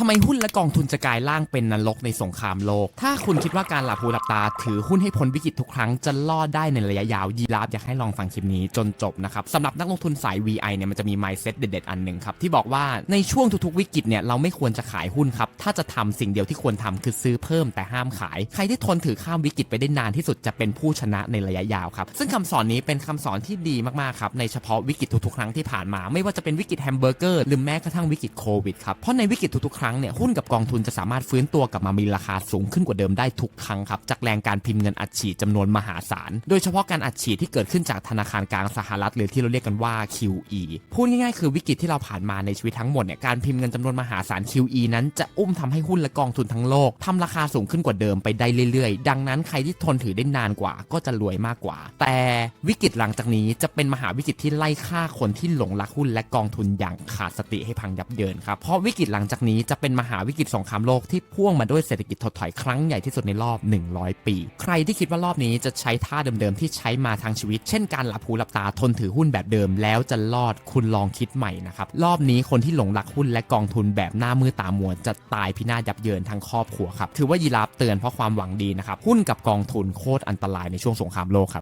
ทำไมหุ้นและกองทุนจะกลายร่างเป็นนรกในสงครามโลก ถ้าคุณคิดว่าการหลับหูหลับตา ถือหุ้นให้พ้นวิกฤตทุกครั้งจะรอดได้ในระยะยาวยีราฟอยากให้ลองฟังคลิปนี้จนจบนะครับสำหรับนักลงทุนสาย VI เนี่ยมันจะมี mindset เด็ดๆ อันหนึ่งครับ ที่บอกว่าในช่วงทุกๆ วิกฤตเนี่ยเราไม่ควรจะขายหุ้นครับ ถ้าจะทำสิ่งเดียวที่ควรทำคือซื้อเพิ่มแต่ห้ามขาย ใครที่ทนถือข้ามวิกฤตไปได้นานที่สุดจะเป็นผู้ชนะในระยะยาวครับซึ่งคำสอนนี้เป็นคำสอนที่ดีมากๆครับในเฉพาะวิกฤตทุกๆ ครั้งที่ผ่านมา ไม่ว่าจะเป็นวิกฤตแฮมเบอร์เกอร์หรือแม้กระทั่งวิกฤตโควิดครับเพราะในวิกฤตทุกๆครั้งเนี่ยหุ้นกับกองทุนจะสามารถฟื้นตัวกลับมามีราคาสูงขึ้นกว่าเดิมได้ทุกครั้งครับจากแรงการพิมพ์เงินอัดฉีดจำนวนมหาศาล โดยเฉพาะการอัดฉีดที่เกิดขึ้นจากธนาคารกลางสหรัฐหรือที่เราเรียกกันว่า QE พูดง่ายๆคือวิกฤตที่เราผ่านมาในชีวิตทั้งหมดเนี่ยการพิมพ์เงินจำนวนมหาศาล QE นั้นจะอุ้มทำให้หุ้นและกองทุนทั้งโลกทำราคาสูงขึ้นกว่าเดิมไปได้เรื่อยๆ ดังนั้นใครที่ทนถือได้นานกว่าก็จะรวยมากกว่า แต่วิกฤตหลังจากนี้จะเป็นมหาวิกฤตที่ไล่ฆ่าคนที่หลงรักหุ้นและกองทุนอย่างขาดสติให้พังยับเยินครับเพราะวิกฤตหลังจากนี้จะเป็นมหาวิกฤตสงครามโลกที่พ่วงมาด้วยเศรษฐกิจถดถอยครั้งใหญ่ที่สุดในรอบ 100 ปี ใครที่คิดว่ารอบนี้จะใช้ท่าเดิมๆที่ใช้มาทางชีวิต เช่นการหลับหูหลับตาทนถือหุ้นแบบเดิม แล้วจะรอดคุณลองคิดใหม่นะครับรอบนี้คนที่หลงรักหุ้นและกองทุนแบบหน้ามือตามัวจะตายพินาศยับเยินทั้งครอบครัวครับถือว่ายีราฟเตือนเพราะความหวังดีนะครับหุ้นกับกองทุนโคตรอันตรายในช่วงสงครามโลกครับ